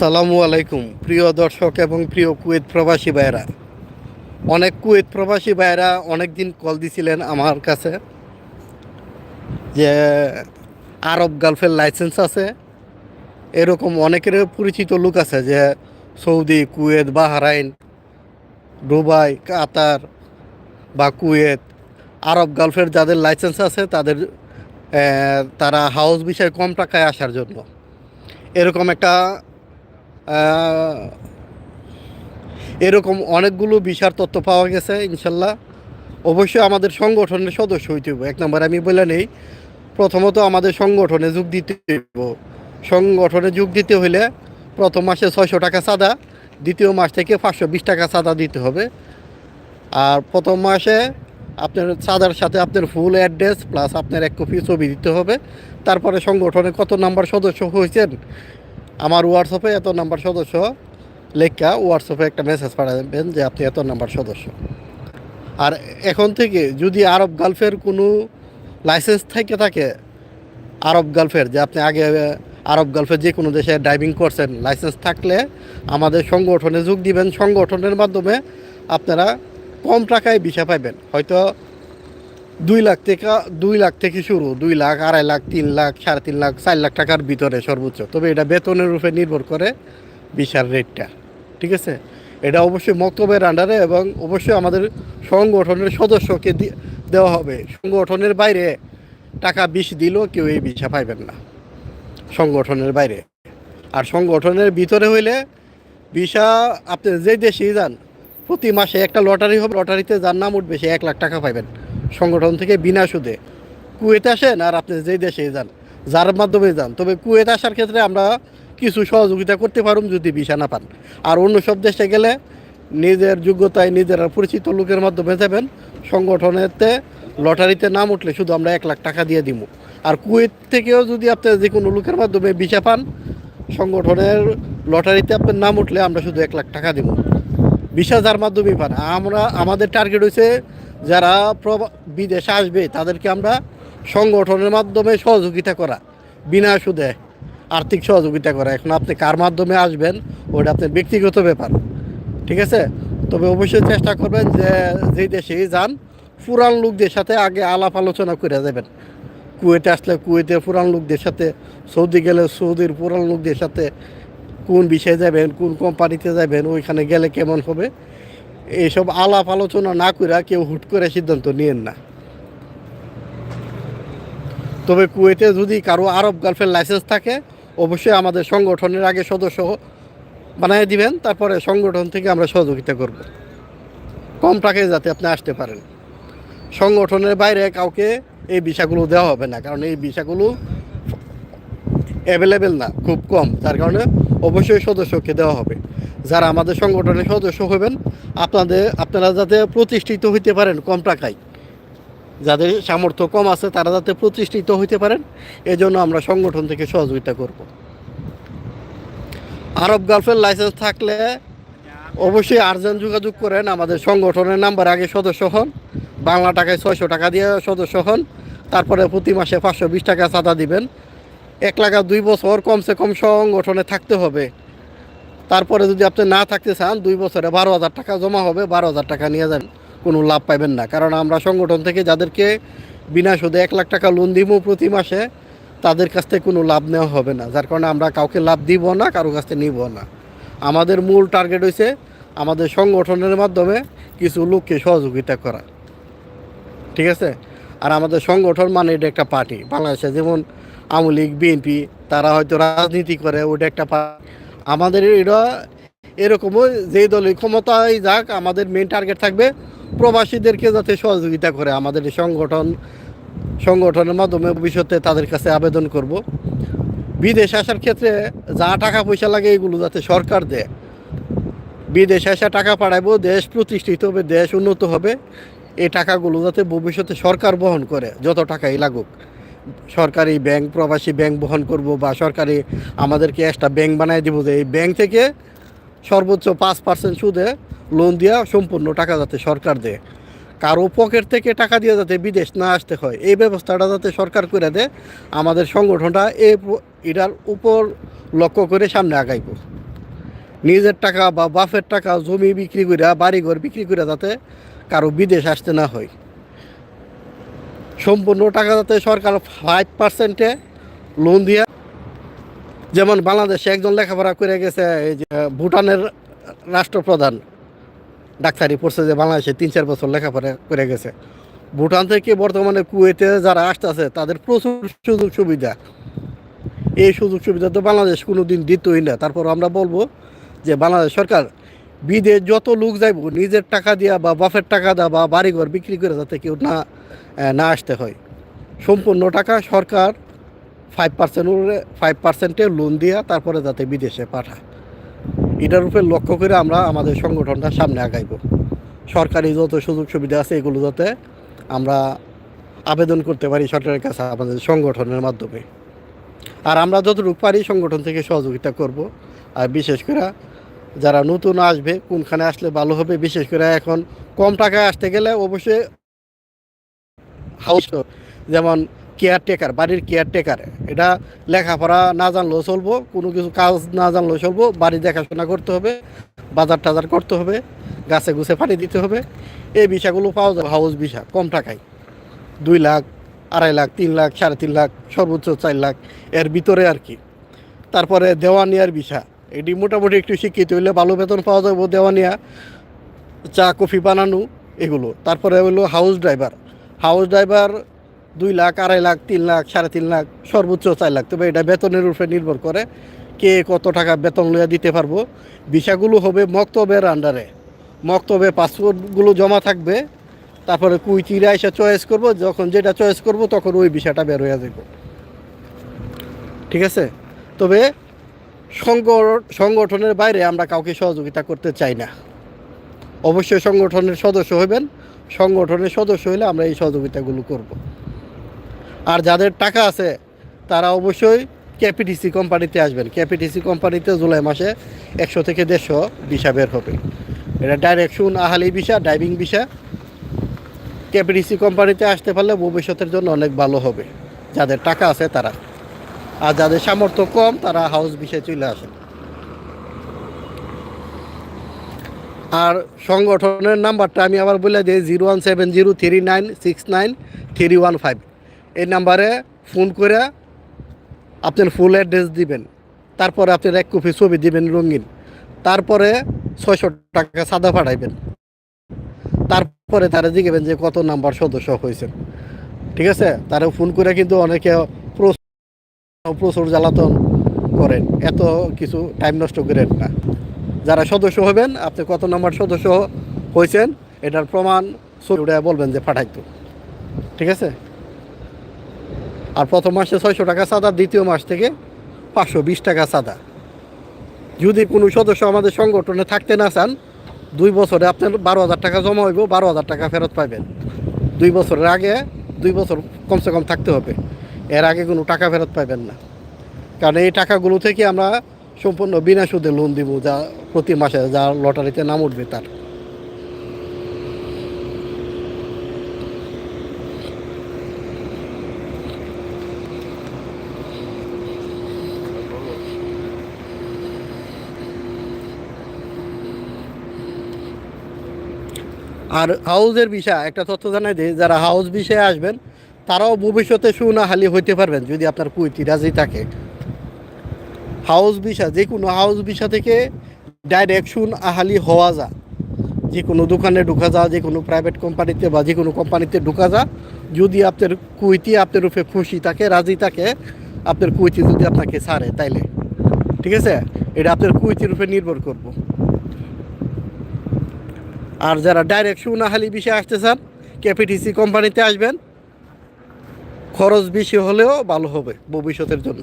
আসসালামু আলাইকুম। প্রিয় দর্শক এবং প্রিয় কুয়েত প্রবাসী ভাইয়েরা, অনেক কুয়েত প্রবাসী ভাইয়েরা অনেক দিন কল দিছিলেন আমার কাছে যে আরব গালফের লাইসেন্স আছে। এরকম অনেকের পরিচিত লোক আছে যে Saudi, Kuwait, Bahrain, Dubai, Qatar বা কুয়েত, আরব গালফের যাদের লাইসেন্স আছে তাদের তারা হাউস বিষয়ে কম টাকায় আসার জন্য। এরকম একটা এরকম অনেকগুলো বিশার তথ্য পাওয়া গেছে, ইনশাল্লাহ। অবশ্যই আমাদের সংগঠনের সদস্য হইতে হবে এক নম্বর আমি বলে নেই, প্রথমত আমাদের সংগঠনে যোগ দিতে হইব। সংগঠনে যোগ দিতে হইলে প্রথম মাসে ছয়শো টাকা চাঁদা, দ্বিতীয় মাস থেকে পাঁচশো বিশ টাকা চাঁদা দিতে হবে। আর প্রথম মাসে আপনার চাঁদার সাথে আপনার ফুল অ্যাড্রেস প্লাস আপনার এক কপি ছবি দিতে হবে। তারপরে সংগঠনে কত নাম্বার সদস্য হয়েছেন আমার হোয়াটসঅ্যাপে এত নাম্বার সদস্য, লেখা হোয়াটসঅ্যাপে একটা মেসেজ পাঠাবেন যে আপনি এত নাম্বার সদস্য। আর এখন থেকে যদি আরব গালফের কোনো লাইসেন্স থেকে থাকে, আরব গালফের যে আপনি আগে আরব গালফের যে কোনো দেশে ড্রাইভিং করছেন লাইসেন্স থাকলে আমাদের সংগঠনে যোগ দিবেন। সংগঠনের মাধ্যমে আপনারা কম টাকায় ভিসা পাইবেন। হয়তো দুই লাখ থেকে দুই লাখ থেকে শুরু, দুই লাখ, আড়াই লাখ, তিন লাখ, সাড়ে তিন লাখ, চার লাখ টাকার ভিতরে সর্বোচ্চ। তবে এটা বেতনের উপরে নির্ভর করে ভিসার রেটটা ঠিক আছে? এটা অবশ্যই মক্তবের আন্ডারে এবং অবশ্যই আমাদের সংগঠনের সদস্যকে দেওয়া হবে। সংগঠনের বাইরে টাকা বিশ দিলেও কেউ এই ভিসা পাইবেন না, সংগঠনের বাইরে। আর সংগঠনের ভিতরে হইলে ভিসা, আপনি যে দেশেই যান, প্রতি মাসে একটা লটারি হবে লটারিতে যার নাম উঠবে, সে এক লাখ টাকা পাইবেন। সংগঠন থেকে বিনা সুদে কুয়েতে আসেন আর আপনি যেই দেশে যান, যার মাধ্যমে যান। তবে কুয়েত আসার ক্ষেত্রে আমরা কিছু সহযোগিতা করতে পারুম যদি ভিসা না পান। আর অন্য সব দেশে গেলে নিজের যোগ্যতায় নিজের পরিচিত লোকের মাধ্যমে যাবেন। সংগঠনেতে লটারিতে নাম উঠলে শুধু আমরা এক লাখ টাকা দিয়ে দিব আর কুয়েত থেকেও যদি আপনি যে কোনো লোকের মাধ্যমে ভিসা পান, সংগঠনের লটারিতে আপনার নাম উঠলে আমরা শুধু এক লাখ টাকা দিব ভিসা যার মাধ্যমেই পান। আমরা, আমাদের টার্গেট হয়েছে যারা বিদেশে আসবে, তাদেরকে আমরা সংগঠনের মাধ্যমে সহযোগিতা করা, বিনা সুদে আর্থিক সহযোগিতা করা। এখন আপনি কার মাধ্যমে আসবেন ওটা আপনার ব্যক্তিগত ব্যাপার, ঠিক আছে? তবে অবশ্যই চেষ্টা করবেন যে যেই দেশেই যান, পুরান লোকদের সাথে আগে আলাপ আলোচনা করে যাবেন। কুয়েতে আসলে কুয়েতে পুরান লোকদের সাথে, সৌদি গেলে সৌদির পুরান লোকদের সাথে কোন বিষয়ে যাবেন, কোন কোম্পানিতে যাবেন, ওইখানে গেলে কেমন হবে এইসব আলাপ আলোচনা না করে কেউ হুট করে সিদ্ধান্ত নিয়েন না। তবে কুয়েতে যদি কারও আরব গার্লফ্রেন্ড লাইসেন্স থাকে, অবশ্যই আমাদের সংগঠনের আগে সদস্য বানিয়ে দিবেন, তারপরে সংগঠন থেকে আমরা সহযোগিতা করব। কম টাকায় যাতে আপনি আসতে পারেন। সংগঠনের বাইরে কাউকে এই ভিসাগুলো দেওয়া হবে না, কারণ এই ভিসাগুলো অ্যাভেলেবেল না, খুব কম। যার কারণে অবশ্যই সদস্যকে দেওয়া হবে। যারা আমাদের সংগঠনের সদস্য হবেন, আপনাদের, আপনারা যাতে প্রতিষ্ঠিত হইতে পারেন কম টাকায়, যাদের সামর্থ্য কম আছে, তারা যাতে প্রতিষ্ঠিত হইতে পারেন, এজন্য আমরা সংগঠন থেকে সহযোগিতা করব। আরব গার্লফ্রেন্ড লাইসেন্স থাকলে অবশ্যই আর্জেন্ট যোগাযোগ করেন, আমাদের সংগঠনের নাম্বার আগে সদস্য হন, বাংলা টাকায় ছয়শো টাকা দিয়ে সদস্য হন, তারপরে প্রতি মাসে পাঁচশো বিশ টাকা চাঁদা দিবেন এক লাখ আর দুই বছর কমসে কম সংগঠনে থাকতে হবে। তারপরে যদি আপনি না থাকতে চান, দুই বছরে বারো হাজার টাকা জমা হবে, বারো হাজার টাকা নিয়ে যান, কোনো লাভ পাইবেন না। কারণ আমরা সংগঠন থেকে যাদেরকে বিনা সুদে এক লাখ টাকা লোন দিব প্রতি মাসে, তাদের কাছ থেকে কোনো লাভ নেওয়া হবে না। যার কারণে আমরা কাউকে লাভ দিব না, কারও কাছ থেকে নিব না। আমাদের মূল টার্গেট হয়েছে আমাদের সংগঠনের মাধ্যমে কিছু লোককে সহযোগিতা করা। ঠিক আছে? আর আমাদের সংগঠন মানে এটা একটা পার্টি বাংলাদেশে যেমন আওয়ামী লীগ, বিএনপি, তারা হয়তো রাজনীতি করে, ওটা একটা আমাদের এটা এরকমও যে দলের ক্ষমতায় যাক, আমাদের মেন টার্গেট থাকবে প্রবাসীদেরকে যাতে সহযোগিতা করে। আমাদের সংগঠন, সংগঠনের মাধ্যমে ভবিষ্যতে তাদের কাছে আবেদন করব। বিদেশ আসার ক্ষেত্রে যা টাকা পয়সা লাগে এগুলো যাতে সরকার দেয়। বিদেশে আসা টাকা পাঠাবো দেশ প্রতিষ্ঠিত হবে, দেশ উন্নত হবে, এই টাকাগুলো যাতে ভবিষ্যতে সরকার বহন করে, যত টাকাই লাগুক। সরকারি ব্যাংক, প্রবাসী ব্যাংক বহন করব বা সরকারি আমাদেরকে একটা ব্যাংক বানায় দিব যে এই ব্যাংক থেকে সর্বোচ্চ পাঁচ পার্সেন্ট সুদে লোন দেওয়া সম্পূর্ণ টাকা যাতে সরকার দেয়। কারও পকেট থেকে টাকা দিয়ে যাতে বিদেশ না আসতে হয়, এই ব্যবস্থাটা যাতে সরকার করে দেয়, আমাদের সংগঠনটা প- এটার উপর লক্ষ্য করে সামনে আগাইব। নিজের টাকা বা বাফের টাকা জমি বিক্রি করে বাড়িঘর বিক্রি করে যাতে কারও বিদেশ আসতে না হয়। সম্পূর্ণ টাকা যাতে সরকার ফাইভ পার্সেন্টে লোন দিয়ে যেমন বাংলাদেশে একজন লেখাপড়া করে গেছে, এই যে, ভুটানের রাষ্ট্রপ্রধান ডাক্তারি পড়ছে যে বাংলাদেশে তিন চার বছর লেখাপড়া করে গেছে। ভুটান থেকে বর্তমানে কুয়েতে যারা আসতেছে, তাদের প্রচুর সুযোগ সুবিধা। এই সুযোগ সুবিধা তো বাংলাদেশ কোনো দিন দিতই না। তারপর আমরা বলব যে বাংলাদেশ সরকার বিদেশ যত লোক যাইব, নিজের টাকা দিয়া বা বাপের টাকা দেওয়া বা বাড়িঘর বিক্রি করে যাতে কেউ না না আসতে হয়। সম্পূর্ণ টাকা সরকার ফাইভ পার্সেন্ট ফাইভ পার্সেন্টে লোন দিয়া তারপরে যাতে বিদেশে পাঠায়। এটার উপরে লক্ষ্য করে আমরা আমাদের সংগঠনটা সামনে আগাইব। সরকারি যত সুযোগ সুবিধা আছে এগুলো যাতে আমরা আবেদন করতে পারি সরকারের কাছে আমাদের সংগঠনের মাধ্যমে। আর আমরা যতটুকু পারি সংগঠন থেকে সহযোগিতা করব। আর বিশেষ করে যারা নতুন আসবে, কোনখানে আসলে ভালো হবে, বিশেষ করে এখন কম টাকায় আসতে গেলে অবশ্যই হাউস যেমন কেয়ারটেকার বাড়ির কেয়ারটেকার এটা লেখাপড়া না জানলেও চলবো, কোনো কিছু কাজ না জানলেও চলবো, বাড়ি দেখাশোনা করতে হবে, বাজার টাজার করতে হবে, গাছে গুছে পানি দিতে হবে, এই বিষয়গুলো পাওয়া যাবে হাউস বিষয় কম টাকায়। দুই লাখ, আড়াই লাখ, তিন লাখ, সাড়ে তিন লাখ, সর্বোচ্চ চার লাখ, এর ভিতরে আর কি। তারপরে দেওয়ানিয়ার বিষয় এটি মোটামুটি একটু শিক্ষিত হইলে ভালো বেতন পাওয়া যাবে দেওয়ানিয়া, চা, কফি বানানো, এগুলো। তারপরে হলো হাউস ড্রাইভার হাউস ড্রাইভার দুই লাখ, আড়াই লাখ, তিন লাখ, সাড়ে তিন লাখ, সর্বোচ্চ চার লাখ। তবে এটা বেতনের উপরে নির্ভর করে কে কত টাকা বেতন লইয়া দিতে পারব। বিষয়গুলো হবে মক্তবের আন্ডারে মক্তবে পাসপোর্টগুলো জমা থাকবে। তারপরে কুইচিরা এসে চয়েস করব। যখন যেটা চয়েস করব, তখন ওই বিষয়টা বের হয়ে যাব ঠিক আছে? তবে সংগঠনের বাইরে আমরা কাউকে সহযোগিতা করতে চাই না। অবশ্যই সংগঠনের সদস্য হবেন সংগঠনের সদস্য হলে আমরা এই সহযোগিতাগুলো করব। আর যাদের টাকা আছে, তারা অবশ্যই ক্যাপিটিসি কোম্পানিতে আসবেন। ক্যাপিটিসি কোম্পানিতে জুলাই মাসে একশো থেকে দেড়শো ভিসা বের হবে। এটা ডাইরেকশন আহালি ভিসা ড্রাইভিং ভিসা। ক্যাপিটিসি কোম্পানিতে আসতে পারলে ভবিষ্যতের জন্য অনেক ভালো হবে। যাদের টাকা আছে, তারা। আর যাদের সামর্থ্য কম, তারা হাউস বিষয়ে চলে আসেন আর সংগঠনের নাম্বারটা আমি আবার বলে দিই zero one seven zero three nine six nine three one five এই নাম্বারে ফোন করে আপনার ফুল অ্যাড্রেস দিবেন। তারপরে আপনার এক কপি ছবি দিবেন রঙিন। তারপরে ছয়শো টাকা সাদা পাঠাইবেন। তারপরে তারা জিজ্ঞেবেন যে কত নাম্বার সদস্য হয়েছেন। ঠিক আছে? তারা ফোন করে কিন্তু অনেকে প্রচুর জ্বালাতন করেন। এত কিছু টাইম নষ্ট করেন না। যারা সদস্য হবেন, আপনি কত নম্বর সদস্য হয়েছেন, এটার প্রমাণ ছবি বলবেন যে পাঠাইতো ঠিক আছে? আর প্রথম মাসে ছয়শো টাকা চাঁদা, দ্বিতীয় মাস থেকে পাঁচশো বিশ টাকা চাঁদা। যদি কোনো সদস্য আমাদের সংগঠনে থাকতে না চান, দুই বছরে আপনার বারো হাজার টাকা জমা হইব, বারো হাজার টাকা ফেরত পাবেন দুই বছরের আগে দুই বছর কমসে কম থাকতে হবে। এর আগে কোনো টাকা ফেরত পাবেন না। কারণ এই টাকাগুলো থেকে আমরা সম্পূর্ণ বিনা সুদে লোন দিব যা প্রতি মাসে, যা লটারিতে নাম উঠবে তার। আর হাউসের বিষয়, একটা তথ্য জানাই দিই, যারা হাউস বিষয়ে আসবেন তারাও ভবিষ্যতে সুনাহালি হইতে পারবেন যদি আপনার কুইতি রাজি থাকে। হাউস ভিসা, যে কোনো হাউস ভিসা থেকে ডাইরেক্ট সুন আহালি হওয়া যা। যে কোনো দোকানে ঢুকা যা, যে কোনো প্রাইভেট কোম্পানিতে বা যে কোনো কোম্পানিতে ঢুকা যা। যদি আপনার কুইতি আপনার রূপে খুশি থাকে, রাজি থাকে, আপনার কুইতি যদি আপনাকে ছাড়ে তাইলে। ঠিক আছে? এটা আপনার কুইতির উপরে নির্ভর করব। আর যারা ডাইরেক্ট সুনাহালি বিষয়ে আসতে চান ক্যাপিটিসি কোম্পানিতে আসবেন। খরচ বেশি হলেও ভালো হবে ভবিষ্যতের জন্য।